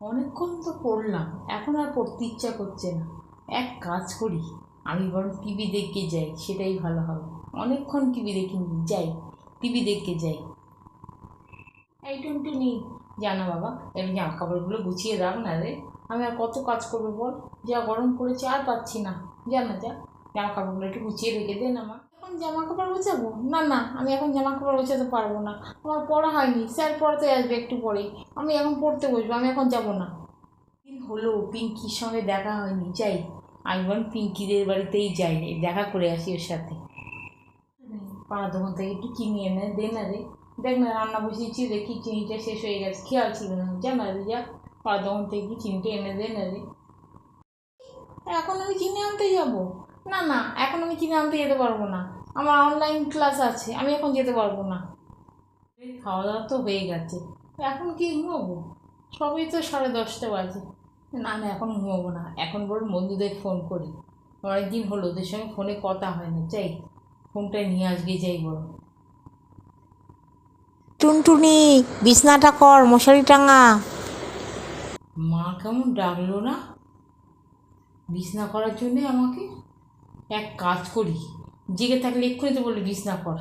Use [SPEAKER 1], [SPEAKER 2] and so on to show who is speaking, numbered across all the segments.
[SPEAKER 1] অনেকক্ষণ তো পড়লাম, এখন আর পড়তে ইচ্ছা করছে না। এক কাজ করি, আমি বরং টিভি দেখে যাই, সেটাই ভালো হবে। অনেকক্ষণ টিভি দেখিনি, যাই, টিভি দেখে যাই। এই টুনটুনি, জানা বাবা, এবার জামা কাপড়গুলো গুছিয়ে রাখ না রে। আমি আর কত কাজ করব বল? যা গরম পড়েছে আর পাচ্ছি না। জানা যা, জামা কাপড়গুলো একটু গুছিয়ে রেখে দে না মা। এখন জামা কাপড় গোছাবো? না না, আমি এখন জামা কাপড় গোছাতে পারব না। আমার পড়া হয়নি, স্যার পড়াতে আসবে একটু পরেই আমি এখন পড়তে বসবো, আমি এখন যাব না। দিন হলো পিঙ্কির সঙ্গে দেখা হয়নি, যাই। আমি বরং পিঙ্কিদের বাড়িতেই যাই, দেখা করে আসি ওর সাথে। পাড়া দোকান থেকে একটু কিনে এনে দে না রে। দেখ না, রান্না বসিয়েছি, দেখি চিনিটা শেষ হয়ে গেছে, খেয়াল ছিল না। যা না রে, যা। পাড়া দোকান থেকে কি চিনিটা এনে দে না রে। এখন আমি চিনি আনতে যাব? না না, এখন আমি চিনি আনতে যেতে পারব না। আমার অনলাইন ক্লাস আছে আমি এখন যেতে পারব না। খাওয়া দাওয়া তো হয়ে গেছে। এখন কি ঘুমোবো? সবই তো সাড়ে দশটা বাজে। না না এখন ঘুমোবো না। এখন বরং বন্ধুদের ফোন করি। অনেকদিন হলো ওদের সঙ্গে ফোনে কথা হয় না চাই ফোনটা নিয়ে আজকে যাই বরং।
[SPEAKER 2] টুনটুনি বিছনাটা কর মশারি টাঙা।
[SPEAKER 1] মা কেমন ডাকলো না? বিছনা করার জন্যে আমাকে এক কাজ করি। জেগে থাকলে এক্ষুনি তো বলে বিছনা কর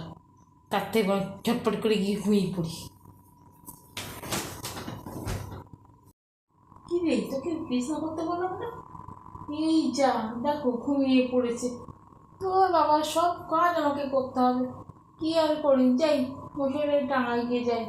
[SPEAKER 1] তার থেকে ঝটপট করে গিয়ে ঘুমিয়ে পড়ি। কি রে, তোকে বিছনা করতে বললাম না? এই যা, দেখো ঘুমিয়ে পড়েছে। তোর বাবার সব কাজ আমাকে করতে হবে। কি আর করি? যাই মশারি টাঙাই গিয়ে যাই।